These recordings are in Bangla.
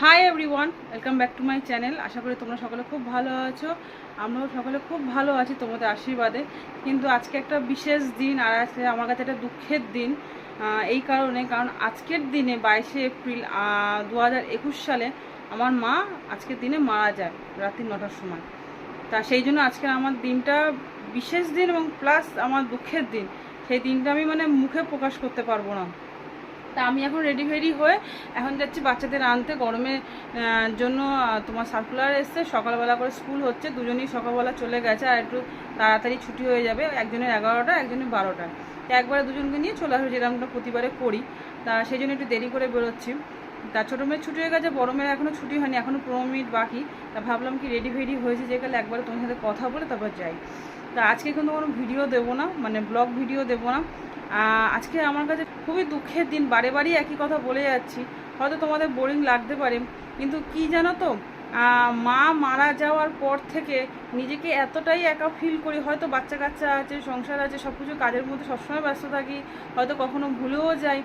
Hi everyone welcome back to my channel আশা করি তোমরা সকলে খুব ভালো আছো। আমরাও সকলে খুব ভালো আছি তোমাদের আশীর্বাদে। কিন্তু আজকে একটা বিশেষ দিন আর আজকে আমার কাছে একটা দুঃখের দিন এই কারণে। কারণ আজকের দিনে বাইশে এপ্রিল দু হাজার একুশ সালে আমার মা আজকের দিনে মারা যায় রাত্রি নটার সময়। তা সেই জন্য আজকে আমার দিনটা বিশেষ দিন এবং প্লাস আমার দুঃখের দিন। সেই দিনটা আমি মানে মুখে প্রকাশ করতে পারব না। তা আমি এখন রেডি ফেডি হয়ে এখন যাচ্ছি বাচ্চাদের আনতে। গরমের জন্য তোমার সার্কুলার এসছে, সকালবেলা করে স্কুল হচ্ছে, দুজনেই সকালবেলা চলে গেছে আর একটু তাড়াতাড়ি ছুটি হয়ে যাবে, একজনের এগারোটা, একজনের বারোটা। তো একবারে দুজনকে নিয়ে চলে আসবে যেরকমটা প্রতিবারে করি। তা সেই জন্য একটু দেরি করে বেরোচ্ছি। তা ছোটো মেয়ের ছুটি হয়ে গেছে, বড় মেয়ের এখনও ছুটি হয়নি এখনও পনেরো মিনিট বাকি। তা ভাবলাম কি রেডি ফেডি হয়েছে যে গেলে একবারে তোমার সাথে কথা বলে তারপর যাই। তা আজকে কিন্তু কোনো ভিডিও দেবো না মানে ব্লগ ভিডিও দেবো না। আজকে আমার কাছে খুবই দুঃখের দিন, বারে বারেই একই কথা বলে যাচ্ছি। হয়তো তোমাদের বোরিং লাগতে পারে, কিন্তু কি জানো তো? মা মারা যাওয়ার পর থেকে নিজেকে এতটাই একা ফিল করি, হয়তো বাচ্চা কাচ্চা আছে, সংসার আছে সব কিছু কাজের মধ্যে সবসময় ব্যস্ত থাকি, হয়তো কখনো ভুলেও যাই।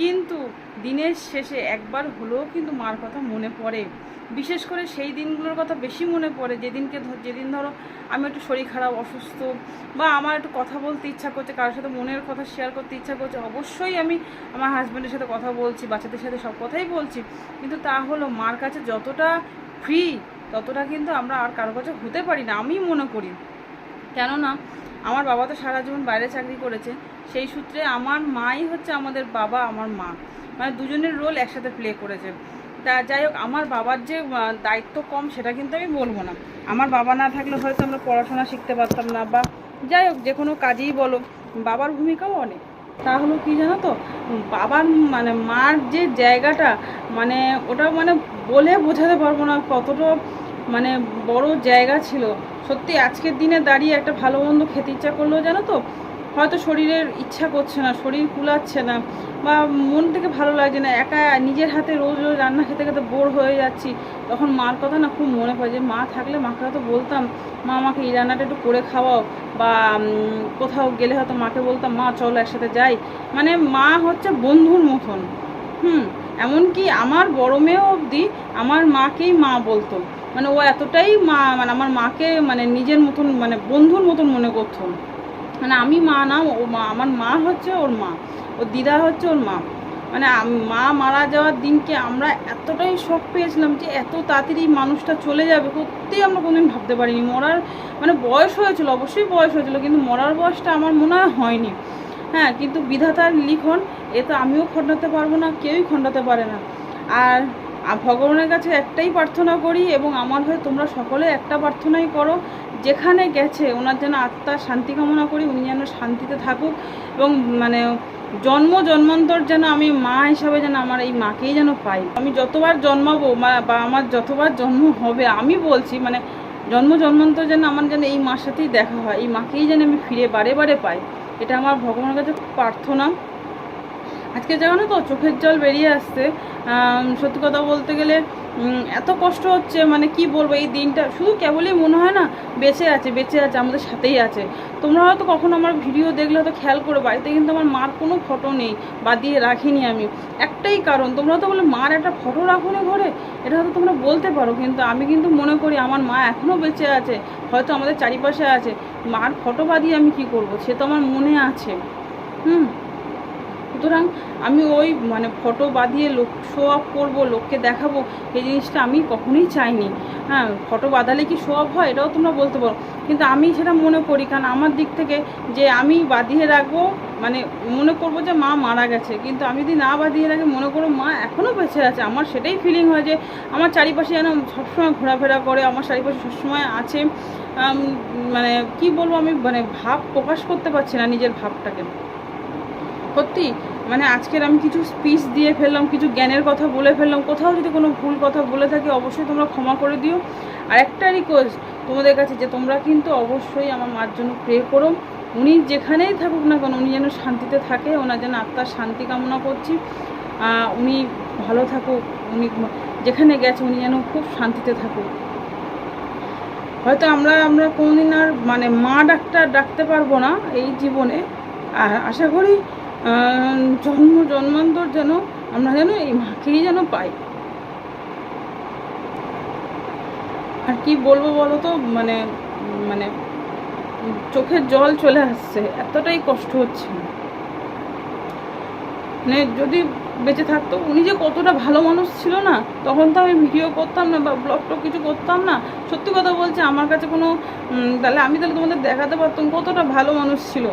কিন্তু দিনের শেষে একবার হলেও কিন্তু মার কথা মনে পড়ে। বিশেষ করে সেই দিনগুলোর কথা বেশি মনে পড়ে, যেদিনকে যেদিন ধরো আমি একটু শরীর খারাপ, অসুস্থ বা আমার একটু কথা বলতে ইচ্ছা করছে, কারোর সাথে মনের কথা শেয়ার করতে ইচ্ছা করছে, অবশ্যই আমি আমার হাজব্যান্ডের সাথে কথা বলছি, বাচ্চাদের সাথে সব কথাই বলছি। কিন্তু তা হলো মার কাছে যতটা ফ্রি ততটা কিন্তু আমরা আর কারোর কাছে হতে পারি না আমি মনে করি। কেননা আমার বাবা তো সারা জীবন বাইরে চাকরি করেছে সেই সূত্রে আমার মাই হচ্ছে আমাদের বাবা, আমার মা। মানে দুজনের রোল একসাথে প্লে করেছে। তা যাই হোক, আমার বাবার যে দায়িত্ব কম, সেটা কিন্তু আমি বলব না। আমার বাবা না থাকলে হয়তো আমরা পড়াশোনা শিখতে পারতাম না বা যাই হোক, যে কোনো কাজেই বলো, বাবার ভূমিকাও অনেক। তা হলো কি জানো তো? বাবার মানে মার যে জায়গাটা মানে ওটা মানে বলে বোঝাতে পারব না কতটা মানে বড় জায়গা ছিল। সত্যি আজকের দিনে দাঁড়িয়ে একটা ভালো মন্দ খেতে ইচ্ছা করলেও জানো তো হয়তো শরীরের ইচ্ছা করছে না, শরীর কুলাচ্ছে না বা মন থেকে ভালো লাগছে না, একা নিজের হাতে রোজ রোজ রান্না খেতে খেতে বোর হয়ে যাচ্ছি। তখন মার কথা না খুব মনে পড়ে যে, মা থাকলে মাকে হয়তো বলতাম, মা আমাকে এই রান্নাটা একটু করে খাওয়াও বা কোথাও গেলে হয়তো মাকে বলতাম, মা চলো একসাথে যাই। মানে মা হচ্ছে বন্ধুর মতন। হুম, এমনকি আমার বড় মেয়েও অবধি আমার মাকেই মা বলতো। মানে ও এতটাই মা মানে আমার মাকে মানে নিজের মতন মানে বন্ধুর মতন মনে করতো। মানে আমি মা না, ও মা, আমার মা হচ্ছে ওর মা, ওর দিদা হচ্ছে ওর মা। মানে মা মারা যাওয়ার দিনকে আমরা এতটাই শখ পেয়েছিলাম যে এত তাড়াতাড়ি মানুষটা চলে যাবে সত্যিই আমরা কোনোদিন ভাবতে পারিনি। মরার মানে বয়স হয়েছিল, অবশ্যই বয়স হয়েছিল, কিন্তু মরার বয়সটা আমার মনে হয় হয়নি। হ্যাঁ কিন্তু বিধাতার লিখন, এ তো আমিও খণ্ডাতে পারব না, কেউই খণ্ডাতে পারে না। আর ভগবানের কাছে একটাই প্রার্থনা করি এবং আমার হয়ে তোমরা সকলে একটা প্রার্থনাই করো যেখানে গেছে ওনার যেন আত্মার শান্তি কামনা করি, উনি যেন শান্তিতে থাকুক এবং মানে জন্ম, জন্মান্তর যেন আমি মা হিসাবে যেন আমার এই মাকেই যেন পাই। আমি যতবার জন্মাবো বা আমার যতবার জন্ম হবে, আমি বলছি মানে জন্ম, জন্মান্তর যেন আমার যেন এই মার সাথেই দেখা হয়, এই মাকেই যেন আমি ফিরে বারে বারে পাই। এটা আমার ভগবানের কাছে প্রার্থনা। আজকে জানো তো, চোখের জল বেরিয়ে আসছে। সত্যি কথা বলতে গেলে এত কষ্ট হচ্ছে মানে কি বলব, এই দিনটা শুধু কেবলই মনে হয় না, বেঁচে আছে বেঁচে আছে, আমাদের সাথেই আছে। তোমরা হয়তো কখনো আমার ভিডিও দেখলে হয়তো খেয়াল করে, বাড়িতে কিন্তু আমার মার কোনো ফটো নেই, বা দিয়ে রাখিনি আমি। একটাই কারণ, তোমরা তো বলে, মার একটা ফটো রাখো না ঘরে? এটা হয়তো তোমরা বলতে পারো, কিন্তু আমি কিন্তু মনে করি, আমার মা এখনও বেঁচে আছে, হয়তো আমাদের চারিপাশে আছে। মার ফটো বাদিয়ে আমি কি করব? সে তো আমার মনে আছে। হুম? সুতরাং আমি ওই মানে ফটো বাঁধিয়ে লোক শো অফ করব, লোককে দেখাবো, এই জিনিসটা আমি কখনোই চাইনি। হ্যাঁ ফটো বাঁধালে কি শো অফ হয়? এটাও তোমরা বলতে পারো। কিন্তু আমি সেটা মনে করি, কারণ আমার দিক থেকে যে আমি বাঁধিয়ে রাখব মানে মনে করব যে মা মারা গেছে। কিন্তু আমি যদি না বাঁধিয়ে রাখি, মনে করব মা এখনও বেঁচে আছে। আমার সেটাই ফিলিং হয় যে আমার চারিপাশে যেন সবসময় ঘোরাফেরা করে, আমার চারিপাশে সবসময় আছে। মানে কি বলব আমি মানে ভাব প্রকাশ করতে পারছি না নিজের ভাবটাকে। সত্যি? মানে আজকের আমি কিছু স্পিচ দিয়ে ফেললাম, কিছু জ্ঞানের কথা বলে ফেললাম। কোথাও যদি কোনো ভুল কথা বলে থাকি, অবশ্যই তোমরা ক্ষমা করে দিও। আর একটা রিকোয়েস্ট তোমাদের কাছে, যে তোমরা কিন্তু অবশ্যই আমার মার জন্য প্রে করো। উনি যেখানেই থাকুক না কেন, উনি যেন শান্তিতে থাকে, ওনার যেন আত্মার শান্তি কামনা করছি। উনি ভালো থাকুক, উনি যেখানে গেছে, উনি যেন খুব শান্তিতে থাকুক। হয়তো আমরা আমরা কোনোদিন আর মানে মা ডাক্তার ডাকতে পারব না এই জীবনে। আর আশা করি জন্ম, জন্মান্তর যেন আমরা যেন এই মাকেই যেন পাই। আর কি বলব বলো তো মানে মানে চোখের জল চলে আসছে, এতটাই কষ্ট হচ্ছে। মানে যদি বেঁচে থাকতো, উনি যে কতটা ভালো মানুষ ছিল না, তখন তো আমি ভিডিও করতাম না বা ব্লগ টক কিছু করতাম না। সত্যি কথা বলছে আমার কাছে কোনো তাহলে আমি তাহলে তোমাদের দেখাতে পারতাম কতটা ভালো মানুষ ছিল।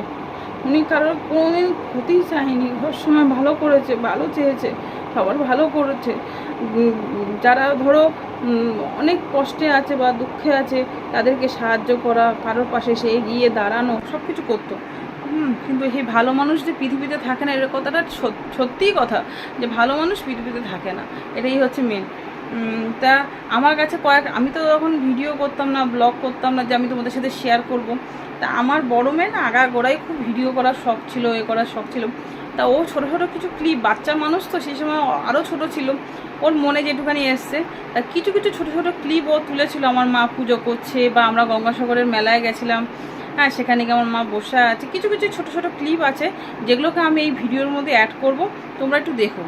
উনি কারোর কোনোদিন ক্ষতি চায়নি সব সময় ভালো করেছে, ভালো চেয়েছে সবার ভালো করেছে। যারা ধরো অনেক কষ্টে আছে বা দুঃখে আছে, তাদেরকে সাহায্য করা, কারোর পাশে সে এগিয়ে দাঁড়ানো সব কিছু করতো কিন্তু সেই ভালো মানুষ যে পৃথিবীতে থাকে না, এর কথাটা সত্যিই কথা। যে ভালো মানুষ পৃথিবীতে থাকে না, এটাই হচ্ছে মেন তা আমার কাছে কয়েক, আমি তো তখন ভিডিও করতাম না ব্লগ করতাম না, যে আমি তোমাদের সাথে শেয়ার করব। তা আমার বড় মেয়ে না আগা গোড়াই খুব ভিডিও করার শখ ছিল, এ করার শখ ছিল। তা ও ছোটো ছোটো কিছু ক্লিপ বাচ্চা মানুষ তো সেই সময় আরও ছোট ছিল। ওর মনে যেটুখানি এসছে, তা কিছু কিছু ছোটো ছোটো ক্লিপ ও তুলেছিল। আমার মা পুজো করছে বা আমরা গঙ্গাসাগরের মেলায় গেছিলাম। হ্যাঁ সেখানে গিয়ে আমার মা বসে আছে। কিছু কিছু ছোট ছোট ক্লিপ আছে, যেগুলোকে আমি এই ভিডিওর মধ্যে অ্যাড করব। তোমরা একটু দেখো।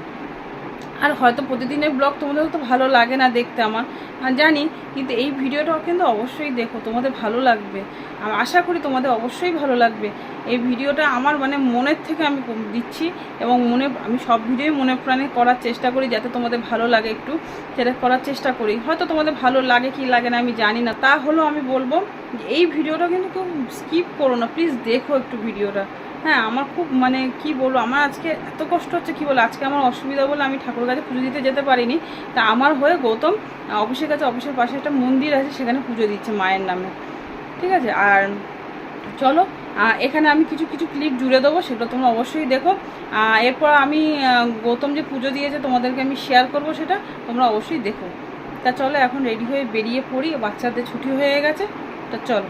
আর হয়তো প্রতিদিনের ব্লগ তোমাদের তো ভালো লাগে না দেখতে আমার। জানি, কিন্তু এই ভিডিওটাও কিন্তু অবশ্যই দেখো, তোমাদের ভালো লাগবে। আশা করি তোমাদের অবশ্যই ভালো লাগবে। এই ভিডিওটা আমার মানে মনের থেকে আমি দিচ্ছি এবং মনে, আমি সব ভিডিওই মনে প্রাণে করার চেষ্টা করি যাতে তোমাদের ভালো লাগে একটু সেটা করার চেষ্টা করি। হয়তো তোমাদের ভালো লাগে কি লাগে না আমি জানি না। তা হলো আমি বলব এই ভিডিওটা কিন্তু কেউ স্কিপ করো না। প্লিজ দেখো একটু ভিডিওটা। হ্যাঁ আমার খুব মানে কি বলব, আমার আজকে এত কষ্ট হচ্ছে, কি বলো আজকে আমার অসুবিধা বলে আমি ঠাকুর কাছে পুজো দিতে যেতে পারিনি। তা আমার হয়ে গৌতম অফিসের কাছে, অফিসের পাশে একটা মন্দির আছে, সেখানে পুজো দিচ্ছে মায়ের নামে। ঠিক আছে? আর চলো এখানে আমি কিছু কিছু ক্লিপ জুড়ে দেবো, সেগুলো তোমরা অবশ্যই দেখো। এরপর আমি গৌতম যে পুজো দিয়েছে, তোমাদেরকে আমি শেয়ার করব সেটা, তোমরা অবশ্যই দেখো। তা চলো, এখন রেডি হয়ে বেরিয়ে পড়ি, বাচ্চাদের ছুটি হয়ে গেছে। তা চলো।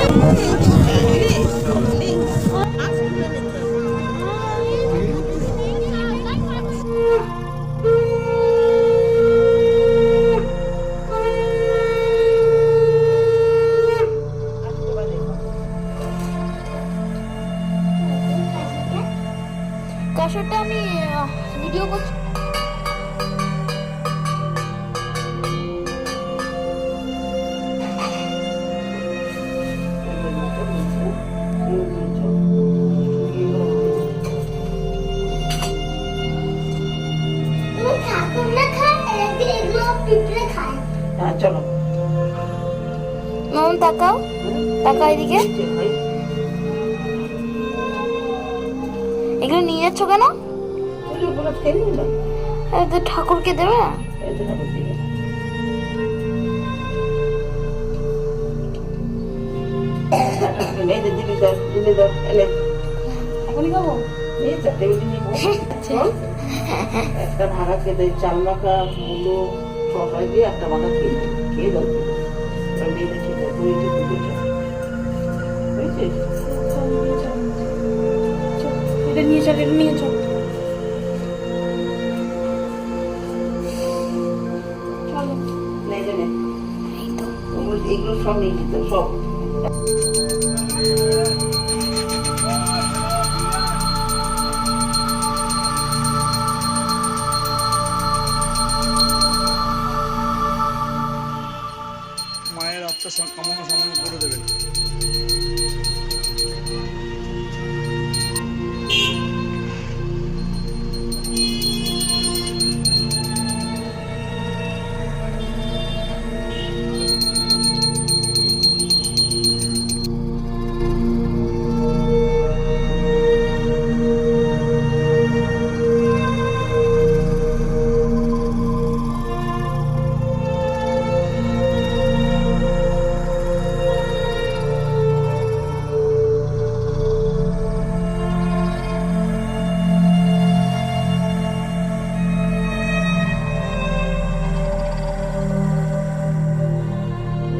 কষরটা আমি ভিডিও করছি। হ্যাঁ চলো। মামন তাকাও। তাকাও এদিকে। এগুলো নিয়ে যাচ্ছ কেন খেয়ে ঠাকুরকে দেবে না এই তো ঠাকুর দিয়ে। চল। একটা ভাড়া মাখা সবাই দিয়ে একটা মাখা খেয়ে খেয়ে দাও মেয়েদের খেতে তুই একটু পুজো চল। বুঝেছিস এটা নিয়ে চল এটা নিয়ে চল